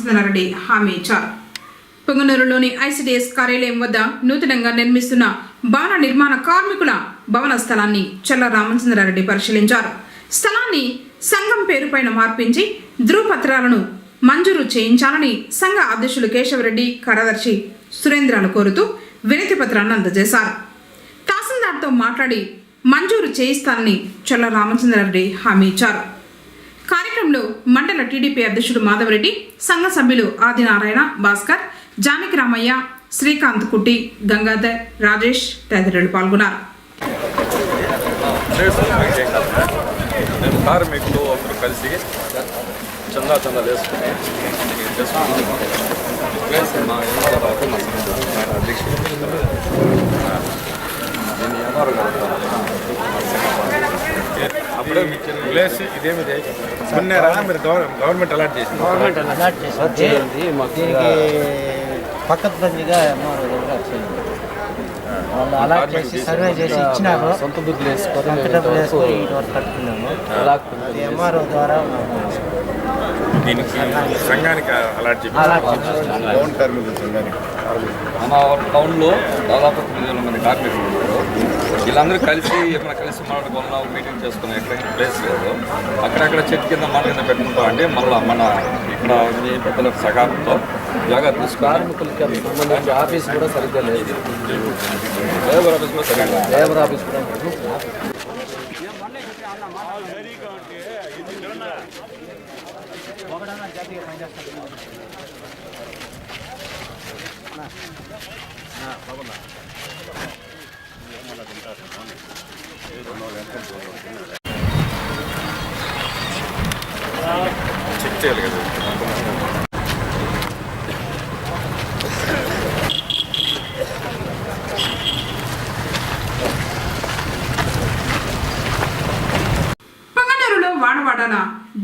రెడ్డి హామీ ఇచ్చారు. పొంగనూరులోని ఐసిడిఎస్ కార్యాలయం వద్ద నూతనంగా నిర్మిస్తున్న భవన నిర్మాణ కార్మికుల భవన స్థలాన్ని చల్ల రామచంద్రారెడ్డి పరిశీలించారు. స్థలాన్ని సంఘం పేరుపైన మార్పించి ధృవపత్రాలను మంజూరు చేయించాలని సంఘ అధ్యక్షులు కేశవరెడ్డి కార్యదర్శి సురేంద్రాలు కోరుతూ వినతి పత్రాన్ని అందజేశారు. తహసీల్దార్తో మాట్లాడి మంజూరు చేయిస్తానని చల్ల రామచంద్రారెడ్డి హామీ ఇచ్చారు. మండల టీడీపీ అధ్యక్షుడు మాధవరెడ్డి సంఘ సభ్యులు ఆదినారాయణ భాస్కర్ జానకి రామయ్య శ్రీకాంత్ కుట్టి గంగాధర్ రాజేష్ తదితరులు పాల్గొన్నారు. కార్మికులు అందరూ కలిసి చందా చందా వేసుకుని అప్పుడే ప్లేస్ ఇదేమి కొన్నారా మీరు గవర్నమెంట్ అలాట్ చేసింది. అలాట్ చేశారు. చేయండి మాకు దీనికి పక్కబందిగా ఎంఆర్ఓ దగ్గర వాళ్ళు అలాట్ చేసి సర్వే చేసి ఇచ్చినారు. సొంత బుద్ధులు వేసుకొని సొంత డబ్బులు వేసుకొని ఇటు వరకు కట్టుకున్నాము. ఎంఆర్ఓ ద్వారా దీనికి సంఘానికి అలాట్ చేసి అలాట్ చేసి మన టౌన్లో దాదాపు తొమ్మిది వేల మంది కార్మికులు ఉన్నారు. వీళ్ళందరూ కలిసి ఏమైనా కలిసి మాట్లాడుకున్నాం మీటింగ్ చేసుకున్నాం ఎక్కడైనా ప్లేస్ లేదు. అక్కడక్కడ చెట్టు కింద మన కింద పెట్టుకుంటాం అంటే మళ్ళీ మన ఇక్కడ మీ పెద్దల జాగా తీసుకుని కార్మికులకి సంబంధించి ఆఫీస్ కూడా సరిగ్గా లేదు. లేబర్ ఆఫీస్లో సరిగ్గా లేబర్ ఆఫీస్ కూడా చెక్ చేయాలి కదా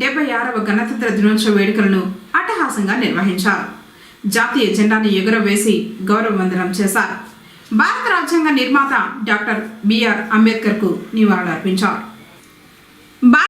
డెబ్బై ఆరవ గణతంత్ర దినోత్సవ వేడుకలను అట్టహాసంగా నిర్వహించారు. జాతీయ జెండాను ఎగురవేసి గౌరవ వందనం చేశారు. భారత రాజ్యాంగ నిర్మాత డాక్టర్ బిఆర్ అంబేద్కర్కు నివాళులర్పించారు.